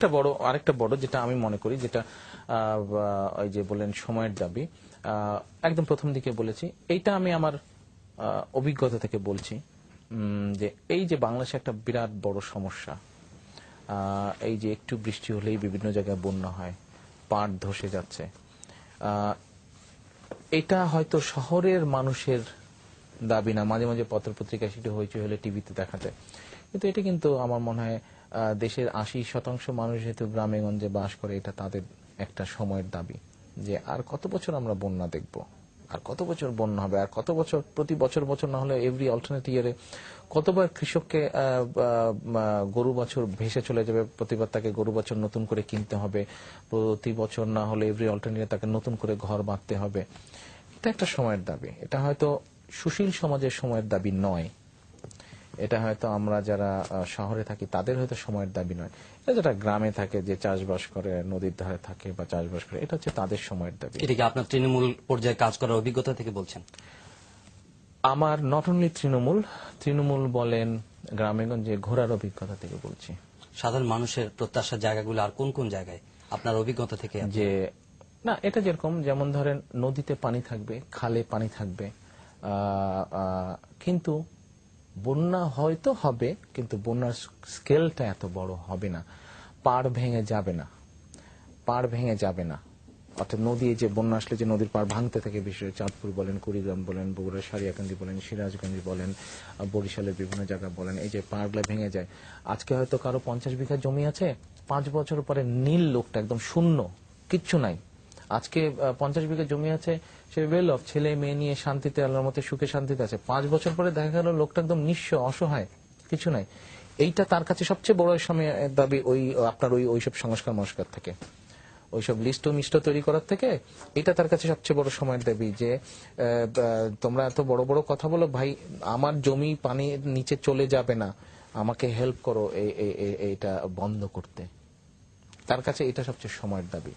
একটা বড়, আরেকটা বড় যেটা আমি মনে করি, যেটা ওই যে বলেন সময়ের দাবি একদম প্রথম দিকে বলেছি, এইটা আমি আমার অভিজ্ঞতা থেকে বলছি যে এই যে বাংলাদেশে একটা বিরাট বড় সমস্যা এই যে একটু বৃষ্টি হলেই বিভিন্ন জায়গায় বন্যা হয়, পাট ধসে যাচ্ছে এটা হয়তো শহরের মানুষের দাবি না, মাঝে মাঝে পত্রপত্রিকায় সেটা হইচই হলে টিভিতে দেখা যায়, কিন্তু এটা কিন্তু আমার মনে হয় দেশের আশি শতাংশ মানুষ যেহেতু গ্রামে গঞ্জে বাস করে, এটা তাদের একটা সময়ের দাবি যে আর কত বছর আমরা বন্যা দেখব? আর কত বছর বন্যা হবে? আর কত বছর, প্রতি বছর বছর না হলে এভরি অল্টারনেট ইয়ারে কতবার কৃষককে গরু বছর ভেসে চলে যাবে? প্রতিবার তাকে গরু বছর নতুন করে কিনতে হবে। প্রতি বছর না হলে এভরি অল্টারনেট তাকে নতুন করে ঘর বাঁধতে হবে। এটা একটা সময়ের দাবি। এটা হয়তো সুশীল সমাজের সময়ের দাবি নয়। এটা হয়তো আমরা যারা শহরে থাকি তাদের হয়তো সময়ের দাবি নয়। এটা যারা গ্রামে থাকে যে চাষবাস করে নদীর ধারে থাকে বা চাষবাস করে এটা হচ্ছে তাদের সময়ের দাবি। এটা কি আপনার তৃণমূল পর্যায়ে কাজ করার অভিজ্ঞতা থেকে বলছেন? আমার নট অনলি তৃণমূল তৃণমূল বলেন গ্রামেগঞ্জে ঘোরার অভিজ্ঞতা থেকে বলছি। সাধারণ মানুষের প্রত্যাশার জায়গাগুলো আর কোন কোন জায়গায়? আপনার অভিজ্ঞতা থেকে যে না এটা যেরকম যেমন ধরেন নদীতে পানি থাকবে খালে পানি থাকবে কিন্তু বন্যা হয়তো হবে, কিন্তু বন্যার স্কেলটা এত বড় হবে না। পাড় ভেঙে যাবে না। পাড় ভেঙে যাবে না। অর্থাৎ নদী যে বন্যা আসলে যে নদীর পাড় ভাঙতে থাকে, বিশেষ চাঁদপুর বলেন, কুড়িগ্রাম বলেন বগুড়া সারিয়াকান্দি বলেন, সিরাজগঞ্জ বলেন বরিশালের বিভিন্ন জায়গা বলেন, এই যে পাড়গুলো ভেঙে যায়। আজকে হয়তো কারও পঞ্চাশ বিঘা জমি আছে, পাঁচ বছর পরে নীল লোকটা একদম শূন্য, কিচ্ছু নাই। আজকে পঞ্চাশ বিঘা জমি আছে, সে ওয়েল অফ, ছেলে, মেয়ে নিয়ে শান্তিতে, আল্লাহর মতো সুখে শান্তিতে আছে। পাঁচ বছর পরে দেখা গেল লোকটা একদম নিঃস্ব, অসহায়, কিছু নাই। এইটা তার কাছে সবচেয়ে বড় সময় দাবি ওই আপনার ওই, ওইসব সংস্কার মস্কার থেকে। ওইসব লিস্ট মিষ্ট তৈরি করার থেকে এটা তার কাছে সবচেয়ে বড় সময়ের দাবি যে তোমরা এত বড় বড় কথা বলো, ভাই, আমার জমি পানির নিচে চলে যাবে না। আমাকে হেল্প করো এই- এই- এই- এইটা বন্ধ করতে। তার কাছে এটা সবচেয়ে সময়ের দাবি।